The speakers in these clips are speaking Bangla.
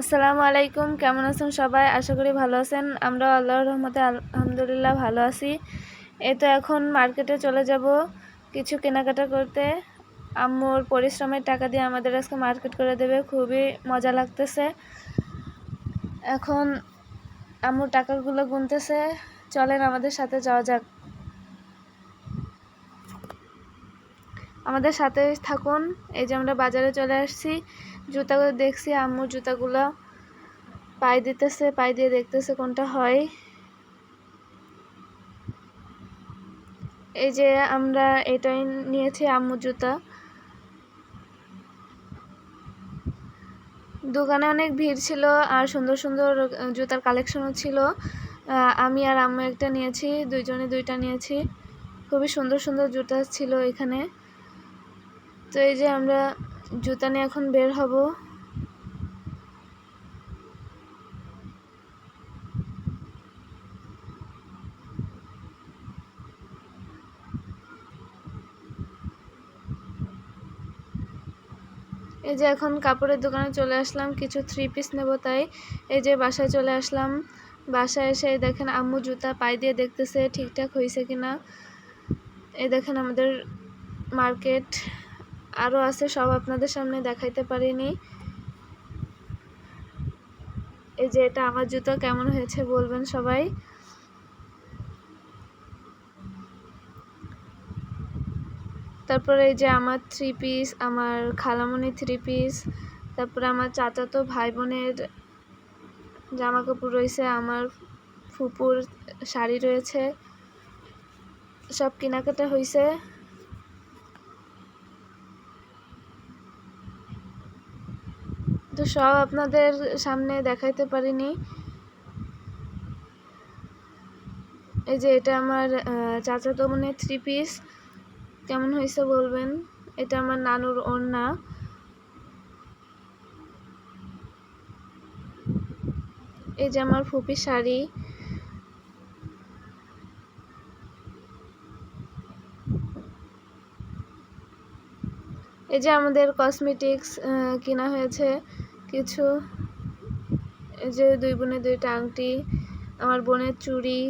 আসসালামু আলাইকুম, কেমন আছেন সবাই? আশা করি ভালো আছেন। আমরা আল্লাহর রহমতে আলহামদুলিল্লাহ ভালো আছি। এই তো এখন মার্কেটে চলে যাব কিছু কেনাকাটা করতে। আম্মুর পরিশ্রমের টাকা দিয়ে আমাদের আজকে মার্কেট করে দেবে, খুবই মজা লাগতেছে। এখন আম্মুর টাকাগুলো গুনতেছে। চলেন আমাদের সাথে যাওয়া যাক। আমাদের সাথে থাকুন। এই যে আমরা বাজারে চলে আসছি। জুতাগুলো দেখছি আম্মুর জুতাগুলো পাই দিতেছে পাই দিয়ে দেখতেছে কোনটা হয়। এই যে আমরা এটাই নিয়েছি আম্মুর জুতা। দোকানে অনেক ভিড় ছিল আর সুন্দর সুন্দর জুতার কালেকশনও ছিল। আমি আর আম্মু একটা নিয়েছি, দুইজনে দুইটা নিয়েছি। খুবই সুন্দর সুন্দর জুতা ছিল এখানে। তো এই যে আমরা জুতা নিয়ে এখন বের হব। এই যে এখন কাপড়ের দোকানে চলে আসলাম, কিছু থ্রি পিস নেব তাই। এই যে বাসায় চলে আসলাম। বাসায় এসে দেখেন আম্মু জুতা পাই দিয়ে দেখতেছে ঠিকঠাক হয়েছে কিনা। এই দেখেন আমাদের মার্কেট আরও আছে, সব আপনাদের সামনে দেখাইতে পারিনি। এই যে এটা আমার জুতো, কেমন হয়েছে বলবেন সবাই? তারপরে এই যে আমার থ্রি পিস আমার খালামণি থ্রি পিস তারপরে আমার চাচাতো ভাই বোনের জামা কাপড় রয়েছে, আমার ফুপুর শাড়ি রয়েছে, সব কেনাকাটা হয়েছে তো সব আপনাদের সামনে দেখাইতে পারিনি। এই যে এটা আমার চাচাতো মানে থ্রি পিস কেমন হয়েছে বলবেন? এটা আমার নানুর ওড়না। এই যে আমার ফুপি শাড়ি। এই যে আমাদের কসমেটিক্স কেনা হয়েছে। কিছু। এই যে দুই বোনের দুইটা আংটি, আমার বোনের চুড়ি,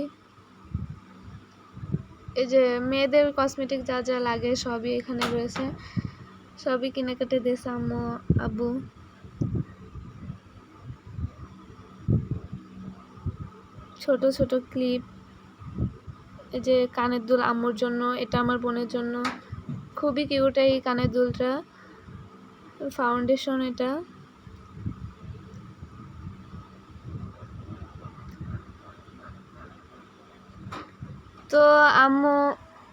এই যে মেয়েদের কসমেটিক যা যা লাগে সবই এখানে রয়েছে। সবই কিনে কেটে দিয়েছে আম্মু, আব্বু। ছোট ছোট ক্লিপ এই যে কানের দুল আম্মুর জন্য, এটা আমার বোনের জন্য। খুবই কিউট এই কানের দুলটা। ফাউন্ডেশন এটা। তো আম্মু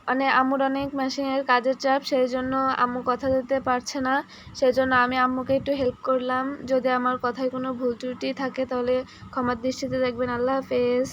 মানে আম্মুর অনেক মেশিনের কাজের চাপ সেই জন্য আম্মু কথা দিতে পারছে না। সেই জন্য আমি আম্মুকে একটু হেল্প করলাম। যদি আমার কথায় কোনো ভুল ত্রুটি থাকে, তাহলে ক্ষমার দৃষ্টিতে দেখবেন। আল্লাহ হাফেজ।